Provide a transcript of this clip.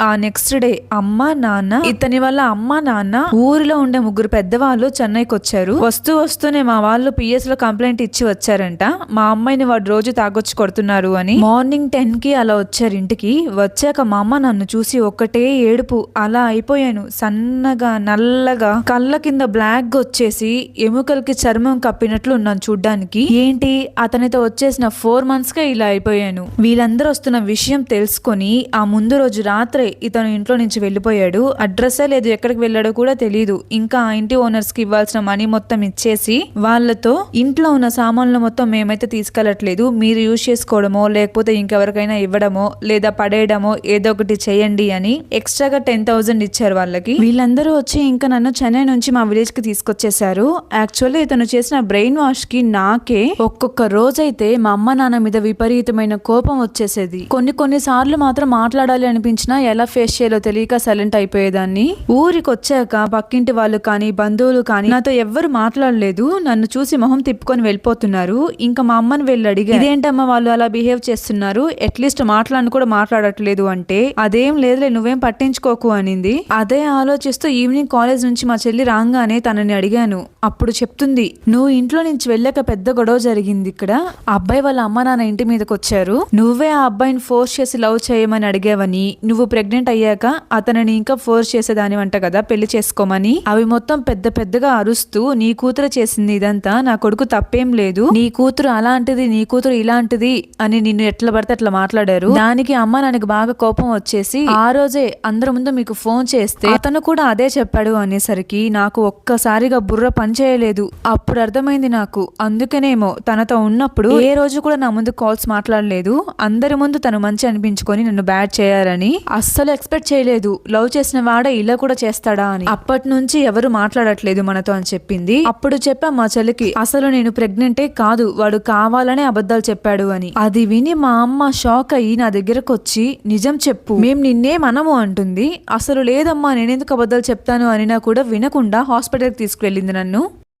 ఆ next day అమ్మ నాన్న ఇతని వల్ల అమ్మ నాన్న ఊరిలో ఉండే ముగ్గురు పెద్దవాళ్ళు చెన్నైకి వచ్చారు వస్తూ వస్తూనే మా వాళ్ళు పిఎస్లో కంప్లైంట్ ఇచ్చి వచ్చారంట. మా అమ్మాయిని వాడు రోజు తాగొచ్చి కొడుతున్నారు అని. మార్నింగ్ టెన్కి అలా వచ్చారు ఇంటికి. వచ్చాక మా అమ్మ నన్ను చూసి ఒక్కటే ఏడుపు. అలా అయిపోయాను. సన్నగా నల్లగా కళ్ళ కింద బ్లాక్గా వచ్చేసి ఎముకలకి చర్మం కప్పినట్లు ఉన్నాను చూడ్డానికి. ఏంటి? అతనితో వచ్చేసిన ఫోర్ మంత్స్గా ఇలా అయిపోయాను. వీళ్ళందరూ వస్తున్న విషయం తెలుసుకొని ఆ ముందు రోజు రాత్రి ఇతను ఇంట్లో నుంచి వెళ్ళిపోయాడు. అడ్రస్సే లేదు ఎక్కడికి వెళ్ళాడో కూడా తెలియదు ఇంకా ఆ ఇంటి ఓనర్స్కి ఇవ్వాల్సిన మనీ మొత్తం ఇచ్చేసి వాళ్ళతో ఇంట్లో ఉన్న సామాన్లు మొత్తం మేమైతే తీసుకెళ్ళట్లేదు మీరు యూజ్ చేసుకోవడమో లేకపోతే ఇంకెవరికైనా ఇవ్వడమో లేదా పడేయడమో ఏదో ఒకటి చేయండి అని ఎక్స్ట్రాగా టెన్ థౌసండ్ ఇచ్చారు వాళ్ళకి. వీళ్ళందరూ వచ్చి ఇంకా నన్ను చెన్నై నుంచి మా విలేజ్కి తీసుకొచ్చేసారు యాక్చువల్లీ ఇతను చేసిన బ్రెయిన్ వాష్కి నాకే ఒక్కొక్క రోజైతే మా అమ్మ నాన్న మీద విపరీతమైన కోపం వచ్చేసేది. కొన్ని కొన్ని సార్లు మాత్రం మాట్లాడాలి అనిపించినా ఎలా ఫేస్ చేయాలో తెలియక సైలెంట్ అయిపోయేదాన్ని. ఊరికి వచ్చాక పక్కింటి వాళ్ళు కానీ బంధువులు కానీ నాతో ఎవ్వరు మాట్లాడలేదు. నన్ను చూసి మొహం తిప్పుకొని వెళ్ళిపోతున్నారు. ఇంకా మా అమ్మని వెళ్ళి అడిగా ఇదేంటమ్మా వాళ్ళు అలా బిహేవ్ చేస్తున్నారు? అట్లీస్ట్ మాట్లాడను కూడా మాట్లాడట్లేదు అంటే అదేం లేదులే నువ్వేం పట్టించుకోకు అనింది. అదే ఆలోచిస్తూ ఈవినింగ్ కాలేజ్ నుంచి మా చెల్లి రాగానే తనని అడిగాను. అప్పుడు చెప్తుంది నువ్వు ఇంట్లో నుంచి వెళ్ళాక పెద్ద గొడవ జరిగింది ఇక్కడ. అబ్బాయి వాళ్ళ అమ్మ నాన్న ఇంటి మీదకి వచ్చారు నువ్వే ఆ అబ్బాయిని ఫోర్స్ చేసి లవ్ చేయమని అడిగావని. నువ్వు ప్రెగ్నెంట్ అయ్యాక అతనిని ఇంకా ఫోర్స్ చేసేదానివంట కదా పెళ్ళి చేసుకోమని? అవి మొత్తం పెద్ద పెద్దగా అరుస్తూ నీ కూతురు చేసింది ఇదంతా నా కొడుకు తప్పేం లేదు. నీ కూతురు అలాంటిది నీ కూతురు ఇలాంటిది అని నిన్ను ఎట్లా పడితే అట్లా మాట్లాడారు. దానికి అమ్మ నాకు బాగా కోపం వచ్చేసి ఆ రోజే అందరి ముందు మీకు ఫోన్ చేస్తే అతను కూడా అదే చెప్పాడు అనేసరికి నాకు ఒక్కసారిగా బుర్ర పనిచేయలేదు అప్పుడు అర్థమైంది నాకు. అందుకనేమో తనతో ఉన్నప్పుడు ఏ రోజు కూడా నా ముందు కాల్స్ మాట్లాడలేదు. అందరి ముందు తను మంచి అనిపించుకొని నన్ను బ్యాడ్ చేయాలని అస్సలు ఎక్స్పెక్ట్ చేయలేదు. లవ్ చేసిన వాడే ఇలా కూడా చేస్తాడా అని. అప్పటి నుంచి ఎవరు మాట్లాడట్లేదు మనతో అని చెప్పింది. అప్పుడు చెప్పా మా చెల్లికి అసలు నేను ప్రెగ్నెంటే కాదు వాడు కావాలనే అబద్ధాలు చెప్పాడు అని. అది విని మా అమ్మ షాక్ అయ్యి నా దగ్గరకు వచ్చి నిజం చెప్పు మేం నిన్నే మనము అంటుంది. అసలు లేదమ్మా నేనెందుకు అబద్ధాలు చెప్తాను అనినా కూడా వినకుండా హాస్పిటల్కి తీసుకువెళ్ళింది నన్ను.